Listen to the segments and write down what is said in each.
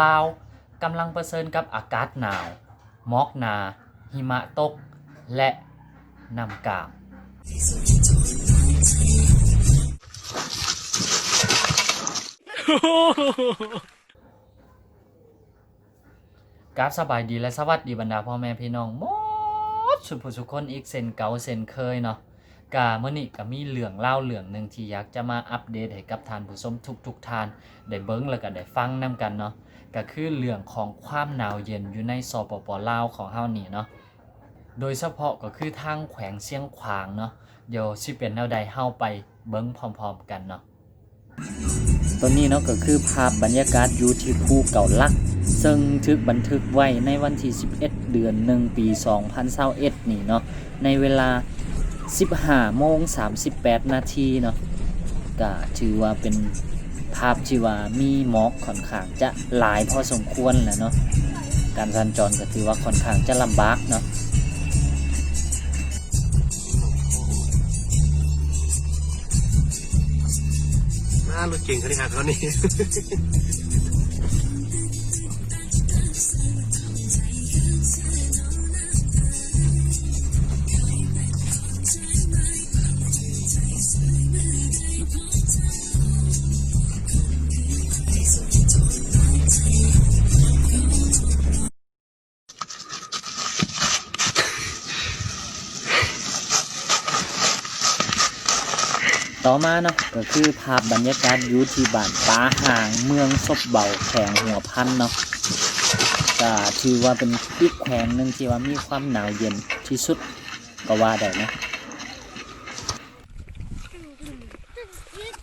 ลาวกำลังเผชิญกับอากาศหนาวหมอกหนา หิมะตก และน้ำกาบกราบสบายดีและสวัสดีบรรดาพ่อแม่พี่น้องหมดสุดผู้สุกคนอีกเซนเก่าเซนเคยเนาะ กาเมื่อนี้ก็มีเรื่องเล่าเรื่องหนึ่งที่อยากจะมาอัปเดตให้กับท่านผู้ชมทุกทุกๆท่าน ได้เบิ้งแล้วก็ได้ฟังนํกันเนาะก็คือเรื่องของความหนาวเย็นอยู่ในสปปลาวของเฮานี่เนาะโดยเฉพาะก็คือทางแขวงเชียงขวางเนาะเดี๋ยวสิเป็นแนวใดเฮาไปเบิ้งพร้อมๆกันเนาะตัวนี้เนาะก็คือภาพบรรยากาศอยู่ที่ภูเก่าลักซึ่งทึกบันทึกไว้ในวันที่ 11 เดือน 1 ปี 2021นี่เนาะในเวลา 15โมง38 นาทีเนาะก็ถือว่าเป็นภาพที่ว่ามีหมอกค่อนข้างจะหลายพอสมควรแหละเนาะการสัญจรก็ถือว่าค่อนข้างจะลำบากเนาะน่ารถเก่งเขาที่หาเขานี่ ต่อมาเนาะก็คือภาพบรรยากาศอยู่ที่บ้านป้าห่างเมืองซบเบาแขวงหัวพันเนาะก็ถือว่าเป็นอีกแขวงหนึ่งที่ว่ามีความหนาวเย็นที่สุดก็ว่าได้นะ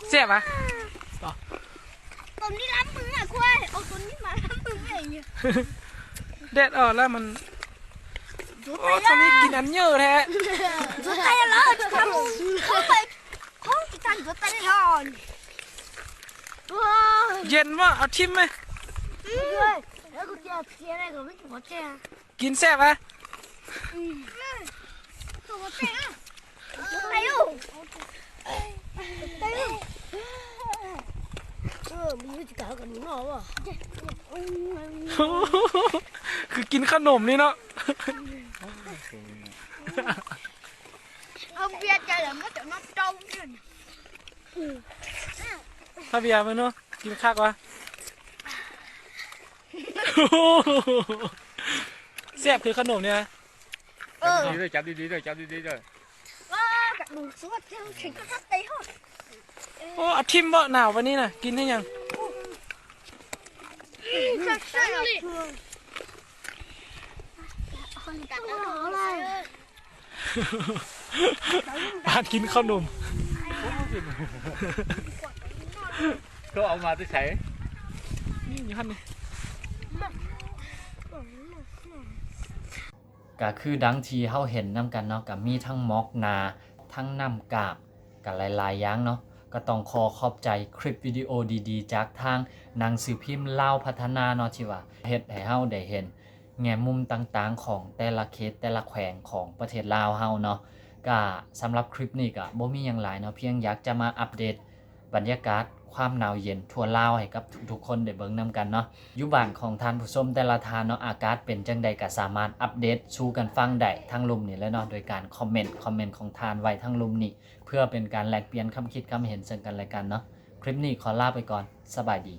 เสียบอะตัวนี้รับมืออะควายเอาตัวนี้มารับมือเองเนี่ยแดดออกแล้วมันโอ้ตอนนี้กินอันเยอะแท้ตัวตายแล้วจะทำเข้าไปห้อง กินตัวตายทอนว้าวเย็นว่าเอาทิมไหมด้วยแล้วกูจะเสียอะไรก็ไม่ถูกเจ้ากินแซ่บอะถูกเจ้าตายลูกตายลูกเออมึงจะกล่าวกับหนูหรอวะคือกินขนมนี่เนาะเอาเบียร์ใจแล้วมันจะมาตรงกัน ถ้าเบียร์ไปเนาะกินคักวะแซ่บคือขนมเนี่ยเออดีด้วยจับดีๆด้วยจับดีๆด้วยว้ากับหนูสวัสดีถึงก็ทัดตีห้องโอ้เอาทิมบ่หนาววันนี้น่ะ กินให้ยังใช่ใช่เลยกัดแล้วหนูอะไรปานกินขนม เขาเอามาที่ใช้นี่อยู่หันนี่ก็คือดังที่เฮาเห็นนํกันเนาะก็มีทั้งมอกนา ทั้งน้ำกาบกับหลายๆอย่างเนาะก็ต้องขอขอบใจคลิปวิดีโอดีๆ จากทางหนังสือพิมพ์เล่าพัฒนาเนาะที่ว่าเฮ็ดให้เฮาได้เห็น แง่มุมต่างๆ ของแต่ละเขตแต่ละแขวงของประเทศลาวเฮาเนาะ ก็สำหรับคลิปนี้ก็บ่มีหยังหลายเนาะเพียงอยากจะมาอัปเดตบรรยากาศความหนาวเย็นทั่วลาวให้กับทุกๆคนได้เบิ่งนํกันเนาะอยู่บ้านของท่านผู้ชมแต่ละทานเนาะอากาศเป็นจังใดก็สามารถอัปเดตสู่กันฟังได้ทั้งลุมนี่แหละเนาะโดยการคอมเมนต์คอมเมนต์ของทานไว้ทั้งลุมนี่เพื่อเป็นการแลกเปลี่ยนคำคิดคำเห็นซึ่งกันและกันเนาะคลิปนี้ขอลาไปก่อนสบายดี